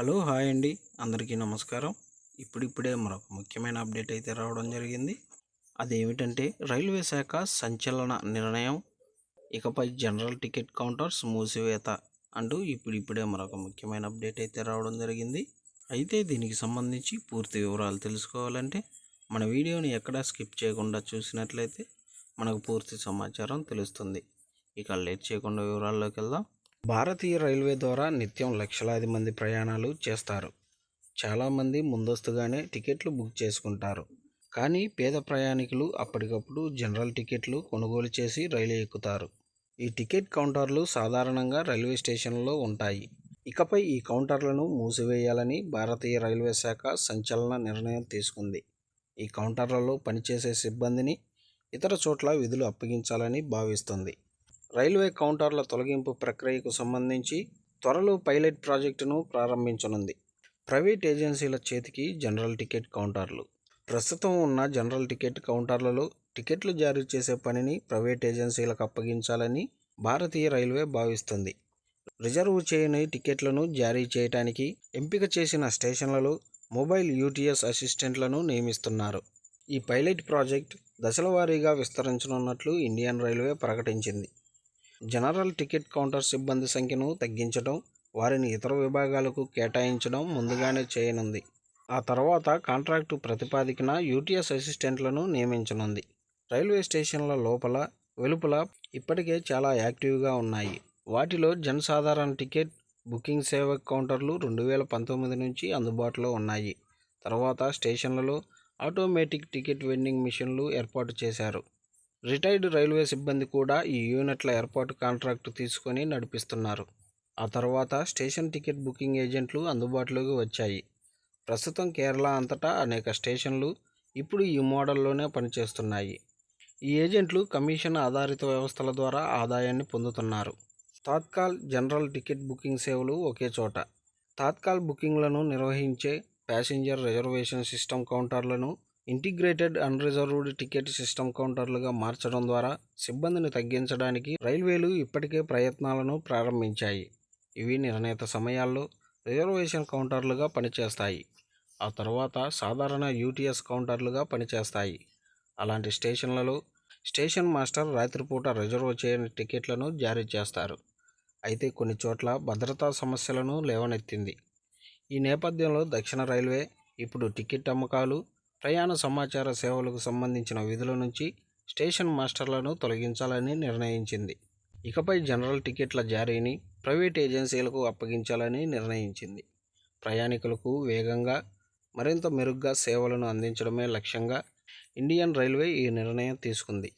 Hello hi అండి. అందరికీ నమస్కారం. ఇప్పుడిప్పుడే మరొక ముఖ్యమైన అప్డేట్ అయితే రావడం జరిగింది. అదేమిటంటే రైల్వే శాఖ సంచలన నిర్ణయం. ఇకపై జనరల్ టికెట్ కౌంటర్స్ మూసివేత అంటూ ఇప్పుడిప్పుడే మరొక ముఖ్యమైన అప్డేట్ అయితే రావడం జరిగింది. అయితే దీనికి సంబంధించి పూర్తి వివరాలు తెలుసుకోవాలంటే మన వీడియోని ఎక్కడా స్కిప్ చేయకుండా చూసినట్లయితే మనకు పూర్తి సమాచారం తెలుస్తుంది. ఇక లేట్ చేయకుండా వివరాల్లోకి వెళ్దాం. భారతీయ రైల్వే ద్వారా నిత్యం లక్షలాది మంది ప్రయాణాలు చేస్తారు. చాలామంది ముందస్తుగానే టికెట్లు బుక్ చేసుకుంటారు. కానీ పేద ప్రయాణికులు అప్పటికప్పుడు జనరల్ టికెట్లు కొనుగోలు చేసి రైలు ఎక్కుతారు. ఈ టికెట్ కౌంటర్లు సాధారణంగా రైల్వే స్టేషన్లో ఉంటాయి. ఇకపై ఈ కౌంటర్లను మూసివేయాలని భారతీయ రైల్వే శాఖ సంచలన నిర్ణయం తీసుకుంది. ఈ కౌంటర్లలో పనిచేసే సిబ్బందిని ఇతర చోట్ల విధులు అప్పగించాలని భావిస్తుంది. రైల్వే కౌంటర్ల తొలగింపు ప్రక్రియకు సంబంధించి త్వరలో పైలట్ ప్రాజెక్టును ప్రారంభించనుంది. ప్రైవేట్ ఏజెన్సీల చేతికి జనరల్ టికెట్ కౌంటర్లు. ప్రస్తుతం ఉన్న జనరల్ టికెట్ కౌంటర్లలో టికెట్లు జారీ చేసే పనిని ప్రైవేట్ ఏజెన్సీలకు అప్పగించాలని భారతీయ రైల్వే భావిస్తుంది. రిజర్వ్ చేయని టికెట్లను జారీ చేయడానికి ఎంపిక చేసిన స్టేషన్లలో మొబైల్ యూటీఎస్ అసిస్టెంట్లను నియమిస్తున్నారు. ఈ పైలట్ ప్రాజెక్ట్ దశలవారీగా విస్తరించనున్నట్లు ఇండియన్ రైల్వే ప్రకటించింది. జనరల్ టికెట్ కౌంటర్ సిబ్బంది సంఖ్యను తగ్గించడం వారిని ఇతర విభాగాలకు కేటాయించడం ముందుగానే చేయనుంది. ఆ తర్వాత కాంట్రాక్టు ప్రతిపాదికన యూటీఎస్ అసిస్టెంట్లను నియమించనుంది. రైల్వే స్టేషన్ల లోపల వెలుపల ఇప్పటికే చాలా యాక్టివ్గా ఉన్నాయి. వాటిలో జనసాధారణ టికెట్ బుకింగ్ సేవ కౌంటర్లు రెండు వేల పంతొమ్మిది నుంచి అందుబాటులో ఉన్నాయి. తర్వాత స్టేషన్లలో ఆటోమేటిక్ టికెట్ వెండింగ్ మిషన్లు ఏర్పాటు చేశారు. రిటైర్డ్ రైల్వే సిబ్బంది కూడా ఈ యూనిట్ల ఏర్పాటు కాంట్రాక్టు తీసుకొని నడిపిస్తున్నారు. ఆ తర్వాత స్టేషన్ టికెట్ బుకింగ్ ఏజెంట్లు అందుబాటులోకి వచ్చాయి. ప్రస్తుతం కేరళ అంతటా అనేక స్టేషన్లు ఇప్పుడు ఈ మోడల్లోనే పనిచేస్తున్నాయి. ఈ ఏజెంట్లు కమిషన్ ఆధారిత వ్యవస్థల ద్వారా ఆదాయాన్ని పొందుతున్నారు. తాత్కాల్ జనరల్ టికెట్ బుకింగ్ సేవలు ఒకే చోట. తాత్కాల్ బుకింగ్లను నిర్వహించే ప్యాసింజర్ రిజర్వేషన్ సిస్టమ్ కౌంటర్లను ఇంటిగ్రేటెడ్ అన్రిజర్వ్డ్ టికెట్ సిస్టమ్ కౌంటర్లుగా మార్చడం ద్వారా సిబ్బందిని తగ్గించడానికి రైల్వేలు ఇప్పటికే ప్రయత్నాలను ప్రారంభించాయి. ఇవి నిర్ణీత సమయాల్లో రిజర్వేషన్ కౌంటర్లుగా పనిచేస్తాయి. ఆ తర్వాత సాధారణ యూటీఎస్ కౌంటర్లుగా పనిచేస్తాయి. అలాంటి స్టేషన్లలో స్టేషన్ మాస్టర్ రాత్రిపూట రిజర్వ్ చేయని టికెట్లను జారీ చేస్తారు. అయితే కొన్ని చోట్ల భద్రతా సమస్యలను లేవనెత్తింది. ఈ నేపథ్యంలో దక్షిణ రైల్వే ఇప్పుడు టికెట్ అమ్మకాలు ప్రయాణ సమాచార సేవలకు సంబంధించిన విధుల నుంచి స్టేషన్ మాస్టర్లను తొలగించాలని నిర్ణయించింది. ఇకపై జనరల్ టికెట్ల జారీని ప్రైవేట్ ఏజెన్సీలకు అప్పగించాలని నిర్ణయించింది. ప్రయాణికులకు వేగంగా మరింత మెరుగ్గా సేవలను అందించడమే లక్ష్యంగా ఇండియన్ రైల్వే ఈ నిర్ణయం తీసుకుంది.